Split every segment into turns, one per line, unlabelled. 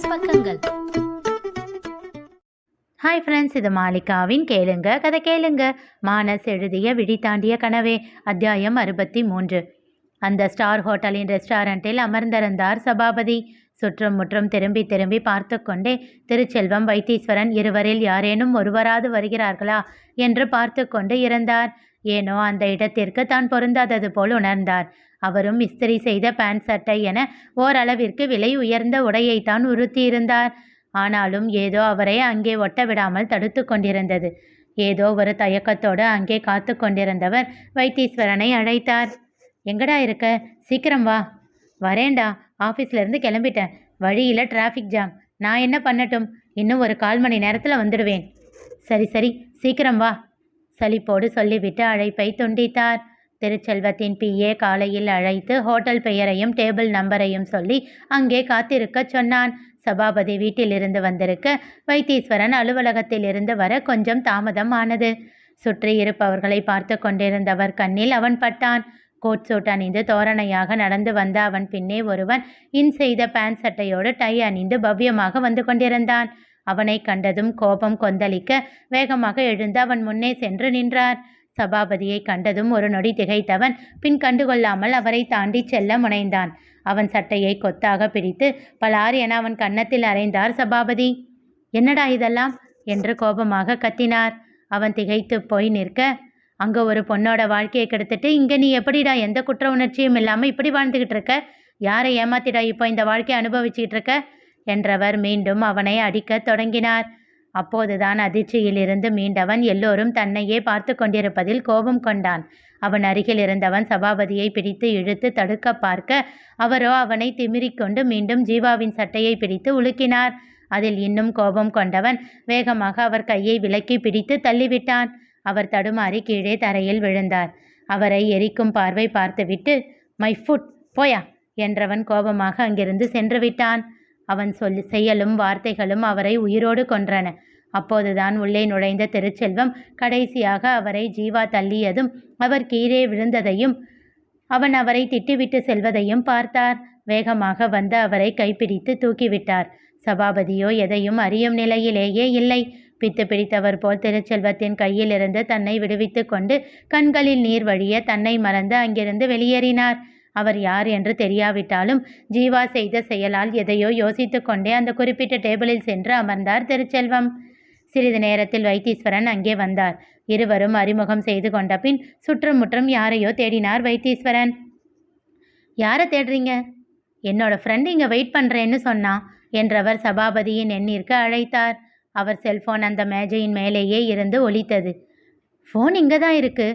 மானஸ் பக்கங்கள்.
Hi friends இது மாலிகாவின் கேளுங்க கதை கேளுங்க. மானஸ் எழுதிய விழி தாண்டிய கனவே அத்தியாயம் அறுபத்தி மூன்று அந்த ஸ்டார் ஹோட்டலின் ரெஸ்டாரண்ட்டில் அமர்ந்திருந்தார் சபாபதி. சுற்றும் முற்றும் திரும்பி திரும்பி பார்த்து கொண்டே திருச்செல்வம் வைத்தீஸ்வரன் இருவரில் யாரேனும் ஒருவராது வருகிறார்களா? என்று பார்த்து கொண்டு இருந்தார். ஏனோ அந்த இடத்திற்கு தான் பொருந்தாதது போல் உணர்ந்தார். அவரும் இஸ்திரி செய்த பேண்ட் சட்டை என ஓரளவிற்கு விலை உயர்ந்த உடையைத்தான் உறுத்தியிருந்தார் ஆனாலும் ஏதோ அவரை அங்கே ஒட்ட விடாமல் தடுத்து கொண்டிருந்தது. ஏதோ ஒரு தயக்கத்தோடு அங்கே காத்து கொண்டிருந்தவர் வைத்தீஸ்வரனை அழைத்தார். எங்கடா இருக்க? சீக்கிரம் வா. வரேன்டா. ஆஃபீஸ்லேருந்து கிளம்பிட்டேன். வழியில் டிராஃபிக் ஜாம் நான் என்ன பண்ணட்டும்? இன்னும் ஒரு கால் மணி நேரத்தில் வந்துடுவேன். சரி சரி. சீக்கிரம் வா. சலிப்போடு சொல்லிவிட்டு அழைப்பை துண்டித்தார். திருச்செல்வத்தின் பிஏ காலையில் அழைத்து ஹோட்டல் பெயரையும் டேபிள் நம்பரையும் சொல்லி அங்கே காத்திருக்கச் சொன்னான். சபாபதி வீட்டிலிருந்து வந்திருக்க வைத்தீஸ்வரன் அலுவலகத்தில் இருந்து வர கொஞ்சம் தாமதம் ஆனது. சுற்றி இருப்பவர்களை பார்த்து கொண்டிருந்தவர் கண்ணில் அவன் பட்டான். கோட் சூட் அணிந்து தோரணையாக நடந்து வந்த அவன் பின்னே ஒருவன் இன் செய்த பேண்ட் சட்டையோடு டை அணிந்து பவ்யமாக வந்து கொண்டிருந்தான். அவனை கண்டதும் கோபம் கொந்தளிக்க வேகமாக எழுந்து அவன் முன்னே சென்று நின்றார். சபாபதியை கண்டதும் ஒரு நொடி திகைத்தவன் பின் கண்டுகொள்ளாமல் அவரை தாண்டி செல்ல முனைந்தான். அவன் சட்டையை கொத்தாக பிடித்து பலார் என அவன் கன்னத்தில் அறைந்தார் சபாபதி. என்னடா இதெல்லாம்? என்று கோபமாக கத்தினார். அவன் திகைத்து போய் நிற்க அங்கே ஒரு பொண்ணோட வாழ்க்கையை கெடுத்துட்டு இங்கே நீ எப்படிடா எந்த குற்ற உணர்ச்சியும் இல்லாமல் இப்படி வாழ்ந்துகிட்டு இருக்க? யாரை ஏமாத்திடா இப்போ இந்த வாழ்க்கையை அனுபவிச்சுக்கிட்டு இருக்க? என்றவர் மீண்டும் அவனை அடிக்கத் தொடங்கினார். அப்போதுதான் அதிர்ச்சியிலிருந்து மீண்டவன் எல்லோரும் தன்னையே பார்த்து கொண்டிருப்பதில் கோபம் கொண்டான். அவன் அருகில் இருந்தவன் சபாபதியை பிடித்து இழுத்து தடுக்க பார்க்க அவரோ அவனை திமிரிக்கொண்டு மீண்டும் ஜீவாவின் சட்டையை பிடித்து உலுக்கினார். அதில் இன்னும் கோபம் கொண்டவன் வேகமாக அவர் கையை விலக்கி பிடித்து தள்ளிவிட்டான். அவர் தடுமாறி கீழே தரையில் விழுந்தார். அவரை எரிக்கும் பார்வை பார்த்துவிட்டு மை ஃபுட் போயா என்றவன் கோபமாக அங்கிருந்து சென்று விட்டான். அவன் சொல்லி செயலும் வார்த்தைகளும் அவரை உயிரோடு கொன்றன. அப்போதுதான் உள்ளே நுழைந்த திருச்செல்வம் கடைசியாக அவரை ஜீவா தள்ளியதும் அவர் கீழே விழுந்ததையும் அவன் அவரை திட்டிவிட்டு செல்வதையும் பார்த்தார். வேகமாக வந்து அவரை கைப்பிடித்து தூக்கிவிட்டார். சபாபதியோ எதையும் அறியும் நிலையிலேயே இல்லை. பித்து பிடித்தவர் போல் திருச்செல்வத்தின் கையிலிருந்து தன்னை விடுவித்து கொண்டு கண்களில் நீர் வழிய தன்னை மறந்து அங்கிருந்து வெளியேறினார். அவர் யார் என்று தெரியாவிட்டாலும் ஜீவா செய்த செயலால் எதையோ யோசித்து கொண்டே அந்த குறிப்பிட்ட டேபிளில் சென்று அமர்ந்தார் திருச்செல்வம். சிறிது நேரத்தில் வைத்தீஸ்வரன் அங்கே வந்தார். இருவரும் அறிமுகம் செய்து கொண்ட பின் சுற்றுமுற்றும் யாரையோ தேடினார் வைத்தீஸ்வரன். யாரை தேடுறீங்க? என்னோட ஃப்ரெண்ட் இங்கே வெயிட் பண்ணுறேன்னு சொன்னான் என்றவர் சபாபதியின் எண்ணிற்கு அழைத்தார். அவர் செல்போன் அந்த மேஜையின் மேலேயே இருந்து ஒலித்தது. ஃபோன் இங்கே தான் இருக்கு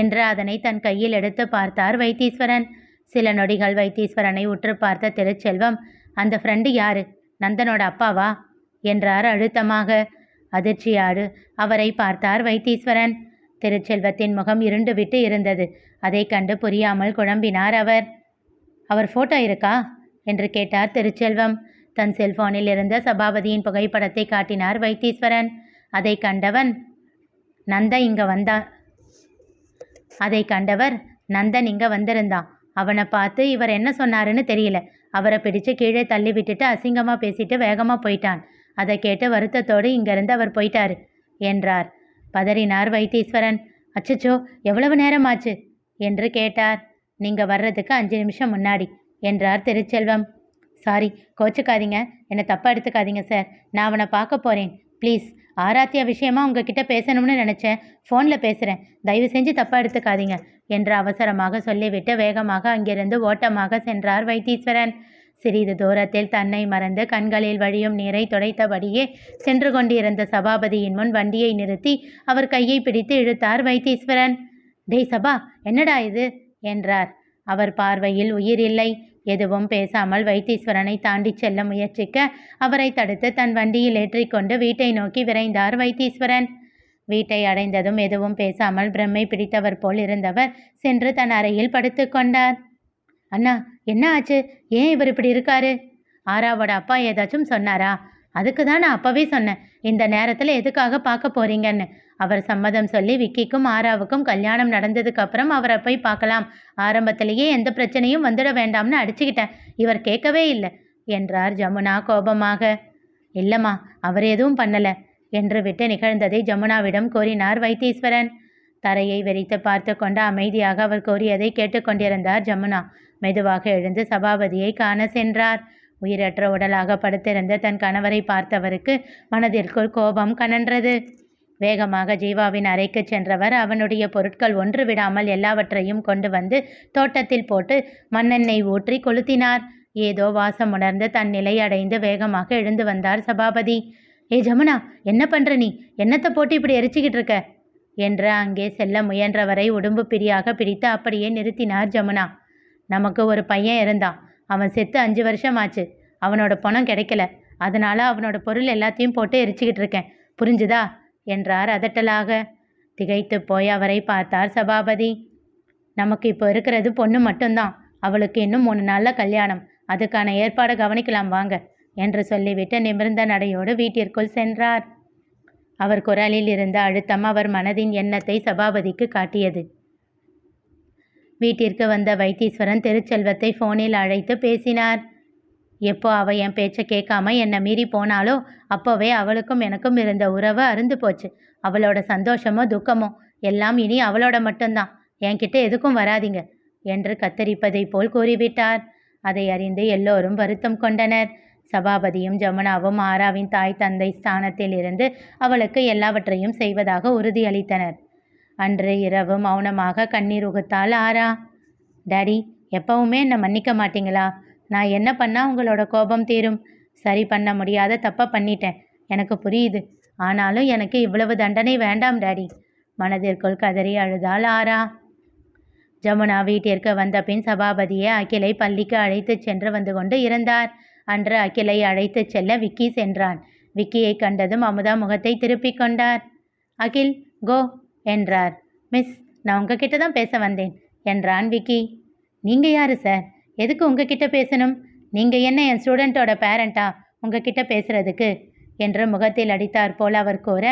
என்று அதனை தன் கையில் எடுத்து பார்த்தார் வைத்தீஸ்வரன். சில நொடிகள் வைத்தீஸ்வரனை உற்று பார்த்த திருச்செல்வம் அந்த ஃப்ரெண்டு யாரு? நந்தனோட அப்பாவா? என்றார் அழுத்தமாக. அதிர்ச்சியாடு அவரை பார்த்தார் வைத்தீஸ்வரன். திருச்செல்வத்தின் முகம் இருண்டுவிட்டு இருந்தது. அதை கண்டு புரியாமல் குழம்பினார் அவர். அவர் ஃபோட்டோ இருக்கா? என்று கேட்டார் திருச்செல்வம். தன் செல்போனில் இருந்த சபாபதியின் புகைப்படத்தை காட்டினார் வைத்தீஸ்வரன். அதை கண்டவன் நந்தன் இங்க வந்தா அதை கண்டவர் நந்தன் இங்க வந்திருந்தான். அவனை பார்த்து இவர் என்ன சொன்னாருன்னு தெரியல. அவரை பிடிச்சு கீழே தள்ளி விட்டுட்டு அசிங்கமாக பேசிட்டு வேகமாக போயிட்டான். அதை கேட்டு வருத்தத்தோடு இங்கிருந்து அவர் போயிட்டாரு. என்றார். பதறினார் வைத்தீஸ்வரன். அச்சச்சோ எவ்வளவு நேரமாச்சு? என்று கேட்டார். நீங்கள் வர்றதுக்கு அஞ்சு நிமிஷம் முன்னாடி என்றார் திருச்செல்வம். சாரி கோச்சுக்காதீங்க. என்னை தப்பாக எடுத்துக்காதீங்க சார் நான் அவனை பார்க்க போகிறேன் ப்ளீஸ் ஆராத்தியா விஷயமா உங்ககிட்ட பேசணும்னு நினச்சேன். ஃபோனில் பேசுகிறேன் தயவு செஞ்சு தப்பாக எடுத்துக்காதீங்க என்று அவசரமாக சொல்லிவிட்டு வேகமாக அங்கிருந்து ஓட்டமாக சென்றார் வைத்தீஸ்வரன். சிறிது தூரத்தில் தன்னை மறந்து கண்களில் வழியும் நீரை துடைத்தபடியே சென்று கொண்டிருந்த சபாபதியின் முன் வண்டியை நிறுத்தி அவர் கையை பிடித்து இழுத்தார் வைத்தீஸ்வரன். டேய் சபா என்னடா இது? என்றார். அவர் பார்வையில் உயிர் இல்லை. எதுவும் பேசாமல் வைத்தீஸ்வரனை தாண்டிச் செல்ல முயற்சிக்க அவரை தடுத்து தன் வண்டியில் ஏற்றிக்கொண்டு வீட்டை நோக்கி விரைந்தார் வைத்தீஸ்வரன். வீட்டை அடைந்ததும் எதுவும் பேசாமல் பிரம்மை பிடித்தவர் போல் இருந்தவர் சென்று தன் அறையில் படுத்துக்கொண்டார் அண்ணா என்ன ஆச்சு? ஏன் இவர் இப்படி இருக்காரு? ஆராவோட அப்பா ஏதாச்சும் சொன்னாரா? அதுக்கு தான் நான் அப்பவே சொன்னேன். இந்த நேரத்தில் எதுக்காக பார்க்க போறீங்கன்னு? அவர் சம்மதம் சொல்லி விக்கிக்கும் ஆராவுக்கும் கல்யாணம் நடந்ததுக்கு அப்புறம் அவரை போய் பார்க்கலாம். ஆரம்பத்திலேயே எந்த பிரச்சனையும் வந்துட வேண்டாம்னு அடிச்சுக்கிட்டேன். இவர் கேட்கவே இல்லை. என்றார் ஜமுனா கோபமாக. இல்லைம்மா அவர் எதுவும் பண்ணலை என்று விட்டு நிகழ்ந்ததை ஜமுனாவிடம் கோரினார் வைத்தீஸ்வரன். தரையை வெறித்து பார்த்து கொண்டு அமைதியாக அவர் கோரியதை கேட்டுக்கொண்டிருந்தார் ஜமுனா. மெதுவாக எழுந்து சபாபதியை காண சென்றார். உயிரற்ற உடலாக படுத்திருந்த தன் கணவரை பார்த்தவருக்கு மனதிற்குள் கோபம் கனன்றது. வேகமாக ஜீவாவின் அறைக்கு சென்றவர் அவனுடைய பொருட்கள் ஒன்று விடாமல் எல்லாவற்றையும் கொண்டு வந்து தோட்டத்தில் போட்டு மண்ணெண்ணெய் ஊற்றி கொளுத்தினார். ஏதோ வாசம் உணர்ந்து தன் நிலை அடைந்து வேகமாக எழுந்து வந்தார் சபாபதி. ஏ ஜமுனா என்ன பண்ற நீ? என்னத்தை போட்டு இப்படி எரிச்சுக்கிட்டு இருக்க? என்று அங்கே செல்ல முயன்றவரை உடம்பு பிரியாக பிடித்து அப்படியே நிறுத்தினார் ஜமுனா. நமக்கு ஒரு பையன் இருந்தான். அவன் செத்து அஞ்சு வருஷம் ஆச்சு அவனோட பணம் கிடைக்கல. அதனால அவனோட பொருள் எல்லாத்தையும் போட்டு எரிச்சுக்கிட்டு இருக்கேன். புரிஞ்சுதா? என்றார் அதட்டலாக. திகைத்து போய் அவரை பார்த்தார் சபாபதி. நமக்கு இப்போ இருக்கிறது பொண்ணு மட்டும்தான். அவளுக்கு இன்னும் மூணு நாளில் கல்யாணம். அதுக்கான ஏற்பாடு கவனிக்கலாம் வாங்க என்று சொல்லிவிட்டு நிமிர்ந்த நடையோடு வீட்டிற்குள் சென்றார். அவர் குரலில் இருந்த அழுத்தம் அவர் மனதின் எண்ணத்தை சபாபதிக்கு காட்டியது. வீட்டிற்கு வந்த வைத்தீஸ்வரன் திருச்செல்வத்தை ஃபோனில் அழைத்து பேசினார். எப்போ அவ என் பேச்சை கேட்காம என்னை மீறி போனாலோ அப்போவே அவளுக்கும் எனக்கும் இருந்த உறவு அருந்து போச்சு. அவளோட சந்தோஷமோ துக்கமோ எல்லாம் இனி அவளோட மட்டும்தான். என்கிட்ட எதுக்கும் வராதீங்க என்று கத்தரிப்பதைப் போல் கூறிவிட்டார். அதை அறிந்து எல்லோரும் வருத்தம் கொண்டனர். சபாபதியும் ஜமுனாவும் ஆராவின் தாய் தந்தை ஸ்தானத்தில் இருந்து அவளுக்கு எல்லாவற்றையும் செய்வதாக உறுதியளித்தனர். அன்று இரவு மௌனமாக கண்ணீர் உகுத்தாள் ஆரா. டாடி எப்பவுமே என்னை மன்னிக்க மாட்டீங்களா? நான் என்ன பண்ணால் உங்களோட கோபம் தீரும்? சரி பண்ண முடியாத தப்பை பண்ணிட்டேன். எனக்கு புரியுது. ஆனாலும் எனக்கு இவ்வளவு தண்டனை வேண்டாம் டாடி. மனதிற்குள் கதறி அழுதாள் ஆரா. ஜமுனா வீட்டிற்கு வந்த பின் சபாபதியை அகிலை பள்ளிக்கு அழைத்துச் சென்று வந்து கொண்டு இருந்தார். அன்று அகிலை அழைத்துச் செல்ல விக்கி சென்றான். விக்கியை கண்டதும் அமுதா முகத்தை திருப்பிக் கொண்டார். அகில் கோ என்றார். மிஸ் நான் உங்ககிட்ட தான் பேச வந்தேன் என்றான் விக்கி. நீங்கள் யார் சார்? எதுக்கு உங்ககிட்ட பேசணும்? நீங்கள் என்ன என் ஸ்டூடெண்ட்டோட பேரண்ட்டா உங்ககிட்ட பேசுறதுக்கு? என்று முகத்தில் அடித்தார் போல் அவர் கூற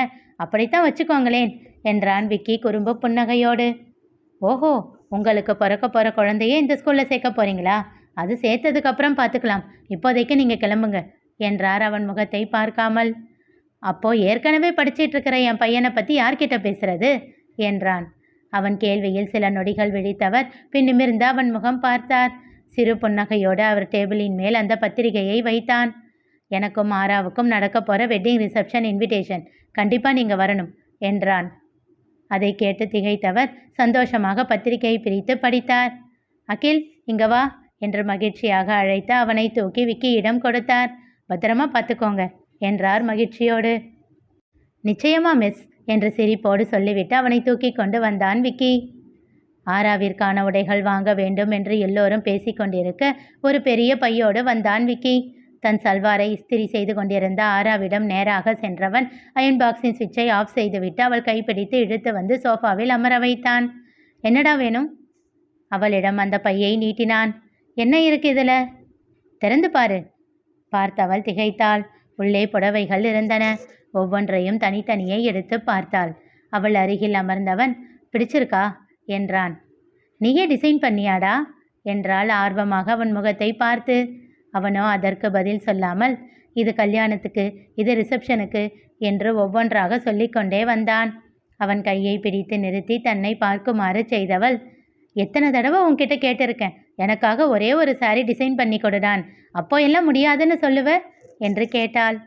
அப்படித்தான் வச்சுக்கோங்களேன் என்றான் விக்கி குறும்பு புன்னகையோடு. ஓஹோ உங்களுக்கு பிறக்க போகிற குழந்தையே இந்த ஸ்கூலில் சேர்க்க போறீங்களா? அது சேர்த்ததுக்கப்புறம் பார்த்துக்கலாம் இப்போதைக்கு நீங்கள் கிளம்புங்க என்றார் அவன் முகத்தை பார்க்காமல். அப்போ ஏற்கனவே படிச்சிட்ருக்கிற என் பையனை பற்றி யார்கிட்ட பேசுறது? என்றான். அவன் கேள்வியில் சில நொடிகள் விழித்தவர். பின் நிமிர்ந்து அவன் முகம் பார்த்தார். சிறு புன்னகையோடு அவர் டேபிளின் மேல் அந்த பத்திரிகையை வைத்தான். எனக்கும் ஆராவுக்கும் நடக்க போகிற வெட்டிங் ரிசப்ஷன் இன்விடேஷன். கண்டிப்பாக நீங்கள் வரணும் என்றான். அதை கேட்டு திகைத்தவர் சந்தோஷமாக பத்திரிகையை பிரித்து படித்தார். அகில் இங்க வா என்று மகிழ்ச்சியாக அழைத்து அவனை தூக்கி விக்கியிடம் கொடுத்தார். பத்திரமா பார்த்துக்கோங்க என்றார் மகிழ்ச்சியோடு. நிச்சயமா மிஸ் என்று சிரிப்போடு சொல்லிவிட்டு அவனை தூக்கி கொண்டு வந்தான் விக்கி. ஆராவிற்கான உடைகள் வாங்க வேண்டும் என்று எல்லோரும் பேசிக்கொண்டிருக்க ஒரு பெரிய பையோடு வந்தான் விக்கி. தன் சல்வாரை இஸ்திரி செய்து கொண்டிருந்த ஆராவிடம் நேராக சென்றவன் அயன் பாக்ஸின் சுவிட்சை ஆஃப் செய்துவிட்டு அவள் கைப்பிடித்து இழுத்து வந்து சோஃபாவில் அமர வைத்தான். என்னடா வேணும்? அவளிடம் அந்த பையை நீட்டினான். என்ன இருக்கு இதில்? திறந்து பாரு. பார்த்தவள் திகைத்தாள். உள்ளே புடவைகள் இருந்தன. ஒவ்வொன்றையும் தனித்தனியே எடுத்து பார்த்தாள். அவள் அருகில் அமர்ந்தவன் பிடிச்சிருக்கா? என்றான். நீயே டிசைன் பண்ணியாடா? என்றால் ஆர்வமாக அவன் முகத்தை பார்த்து. அவனோ அதற்கு பதில் சொல்லாமல் இது கல்யாணத்துக்கு இது ரிசப்ஷனுக்கு என்று ஒவ்வொன்றாக சொல்லிக்கொண்டே வந்தான். அவன் கையை பிடித்து நிறுத்தி தன்னை பார்க்குமாறு செய்தவள் எத்தனை தடவை உன்கிட்ட கேட்டிருக்கேன். எனக்காக ஒரே ஒரு சாரி டிசைன் பண்ணி கொடுடான். அப்போ எல்லாம் முடியாதுன்னு சொல்லுவ? என்று கேட்டாள்.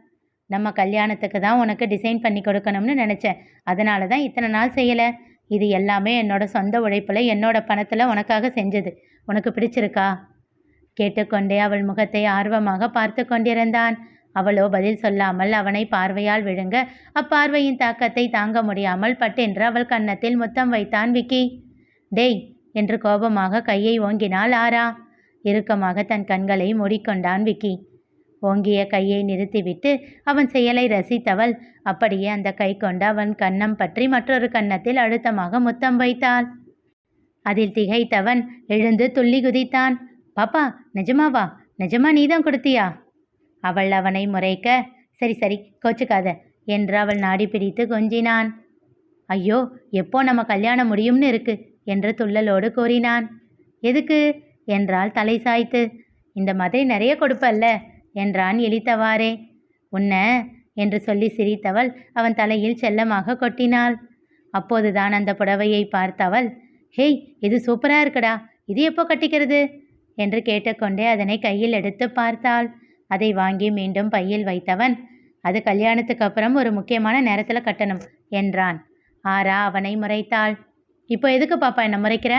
நம்ம கல்யாணத்துக்கு தான் உனக்கு டிசைன் பண்ணி கொடுக்கணும்னு நினச்சேன். அதனால தான் இத்தனை நாள் செய்யலை. இது எல்லாமே என்னோட சொந்த உழைப்பில் என்னோட பணத்தில் உனக்காக செஞ்சது. உனக்கு பிடிச்சிருக்கா? கேட்டுக்கொண்டே அவள் முகத்தை ஆர்வமாக பார்த்து கொண்டிருந்தான். அவளோ பதில் சொல்லாமல் அவனை பார்வையால் விழுங்க அப்பார்வையின் தாக்கத்தை தாங்க முடியாமல் பட்டென்று அவள் கன்னத்தில் முத்தம் வைத்தான் விக்கி. டேய் என்று கோபமாக கையை ஓங்கினாள் ஆரா. இறுக்கமாக தன் கண்களை மூடிக்கொண்டான் விக்கி. ஓங்கிய கையை நிறுத்திவிட்டு அவன் செயலை ரசித்தவள். அப்படியே அந்த கை கொண்டு அவன் கன்னம் பற்றி மற்றொரு கன்னத்தில் அழுத்தமாக முத்தம் வைத்தாள். அதில் திகைத்தவன் எழுந்து துள்ளி குதித்தான். பாப்பா நிஜமாவா? நிஜமா நீதான் கொடுத்தியா? அவள் அவனை முறைக்க சரி சரி கோச்சுக்காத என்று அவள் நாடி பிடித்து கொஞ்சினான். ஐயோ எப்போ நம்ம கல்யாணம் முடியும்னு இருக்கு என்று துள்ளலோடு கூறினான். எதுக்கு? என்றால் தலை சாய்த்து. இந்த மாதிரி நிறைய கொடுப்பல்ல. என்றான் இழித்தவாறே உன்ன என்று சொல்லி சிரித்தவள் அவன் தலையில் செல்லமாக கொட்டினாள். அப்போதுதான் அந்த புடவையை பார்த்தவள் ஹேய் இது சூப்பராக இருக்குடா இது எப்போ கட்டிக்கிறது? என்று கேட்டுக்கொண்டே அதனை கையில் எடுத்து பார்த்தாள். அதை வாங்கி மீண்டும் பையில் வைத்தவன் அது கல்யாணத்துக்கு அப்புறம் ஒரு முக்கியமான நேரத்தில் கட்டணும் என்றான். ஆரா அவனை முறைத்தாள். இப்போ எதுக்கு பாப்பா என்ன முறைக்கிற?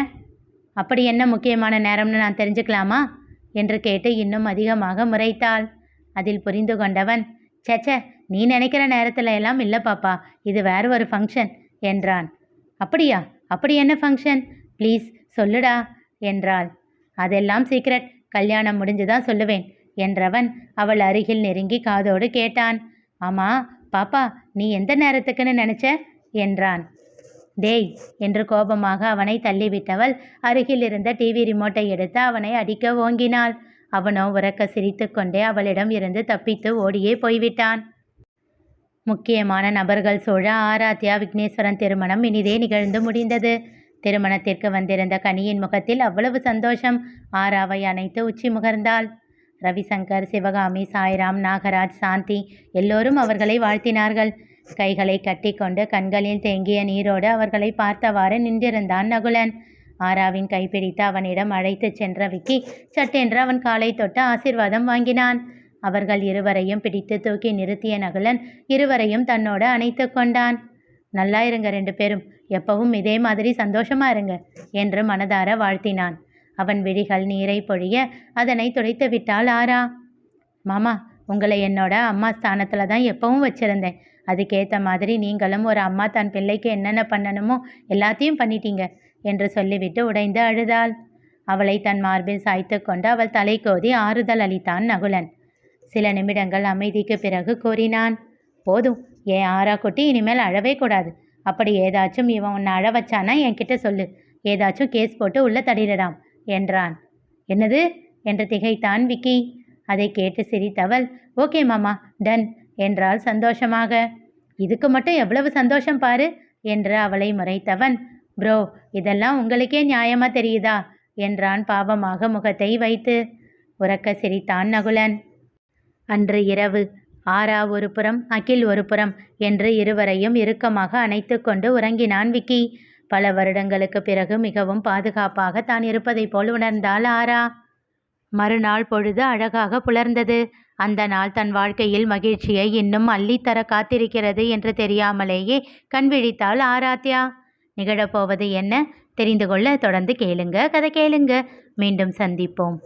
அப்படி என்ன முக்கியமான நேரம்னு நான் தெரிஞ்சுக்கலாமா? என்று கேட்டு இன்னும் அதிகமாக முறைத்தாள். அதில் புரிந்து கொண்டவன் சேச்சே நீ நினைக்கிற நேரத்தில் எல்லாம் இல்லை பாப்பா இது வேற ஒரு ஃபங்க்ஷன் என்றான். அப்படியா? அப்படி என்ன ஃபங்க்ஷன் ப்ளீஸ் சொல்லுடா என்றாள். அதெல்லாம் சீக்ரெட் கல்யாணம் முடிஞ்சு தான் சொல்லுவேன் என்றவன் அவள் அருகில் நெருங்கி காதோடு கேட்டான். ஆமா பாப்பா நீ எந்த நேரத்துக்குன்னு நினைச்ச? என்றான். டேய் என்று கோபமாக அவனை தள்ளிவிட்டவள். அருகில் இருந்த டிவி ரிமோட்டை எடுத்து அவனை அடிக்க ஓங்கினாள். அவனோ உறக்க சிரித்துக்கொண்டே அவளிடம் இருந்து தப்பித்து ஓடியே போய்விட்டான். முக்கியமான நபர்கள் சூழ ஆராத்யா விக்னேஸ்வரன் திருமணம் இனிதே நிகழ்ந்து முடிந்தது. திருமணத்திற்கு வந்திருந்த கனியின் முகத்தில் அவ்வளவு சந்தோஷம். ஆராவை அணைத்து உச்சி முகர்ந்தாள். ரவிசங்கர் சிவகாமி சாய்ராம் நாகராஜ் சாந்தி எல்லோரும் அவர்களை வாழ்த்தினார்கள். கைகளை கட்டிக்கொண்டு கண்களில் தேங்கிய நீரோடு அவர்களை பார்த்தவாறு நின்றிருந்தான் நகுலன். ஆராவின் கைப்பிடித்து அவனிடம் அழைத்துச் சென்ற விக்கி சட்டென்று அவன் காலை தொட்டு ஆசிர்வாதம் வாங்கினான். அவர்கள் இருவரையும் பிடித்து தூக்கி நிறுத்திய நகுலன் இருவரையும் தன்னோடு அணைத்து கொண்டான். நல்லா இருங்க ரெண்டு பேரும் எப்பவும் இதே மாதிரி சந்தோஷமா இருங்க என்று மனதார வாழ்த்தினான். அவன் விழிகள் நீரை பொழிய அதனை துடைத்து விட்டாள் ஆரா. மாமா உங்களை என்னோட அம்மா ஸ்தானத்தில் தான் எப்பவும் வச்சிருந்தேன். அதுக்கேற்ற மாதிரி நீங்களும் ஒரு அம்மா தன் பிள்ளைக்கு என்னென்ன பண்ணணுமோ எல்லாத்தையும் பண்ணிட்டீங்க என்று சொல்லிவிட்டு உடைந்து அழுதாள். அவளை தன் மார்பில் சாய்த்து கொண்டு அவள் தலை கோதி ஆறுதல் அளித்தான் நகுலன். சில நிமிடங்கள் அமைதிக்கு பிறகு கூறினான் போதும் ஏன் ஆறா குட்டி இனிமேல் அழவே கூடாது. அப்படி ஏதாச்சும் இவன் உன்னை அழ வச்சானா என்கிட்ட சொல்லு. ஏதாச்சும் கேஸ் போட்டு உள்ள தடிடலாம் என்றான். என்னது? என்று திகைத்தான் விக்கி. அதை கேட்டு சிரித்தவள் ஓகே மாமா டன். என்றால் சந்தோஷமாக. இதுக்கு மட்டும் எவ்வளவு சந்தோஷம் பாரு என்று அவளை முறைத்தவன். ப்ரோ இதெல்லாம் உங்களுக்கே நியாயமா தெரியுதா? என்றான் பாவமாக முகத்தை வைத்து. உறக்க சிரித்தான் நகுலன். அன்று இரவு ஆரா ஒரு புறம் அகில் ஒரு புறம் என்று இருவரையும் இறுக்கமாக அணைத்து கொண்டு உறங்கினான் விக்கி. பல வருடங்களுக்கு பிறகு மிகவும் பாதுகாப்பாக தான் இருப்பதைப் போல் உணர்ந்தாள் ஆரா. மறுநாள் பொழுது அழகாக புலர்ந்தது. அந்த நாள் தன் வாழ்க்கையில் மகிழ்ச்சியை இன்னும் அள்ளித்தர காத்திருக்கிறது என்று தெரியாமலேயே கண் விழித்தாள் ஆராத்யா. நிகழப்போவது என்ன? தெரிந்து கொள்ள தொடர்ந்து கேளுங்க. கதை கேளுங்க. மீண்டும் சந்திப்போம்.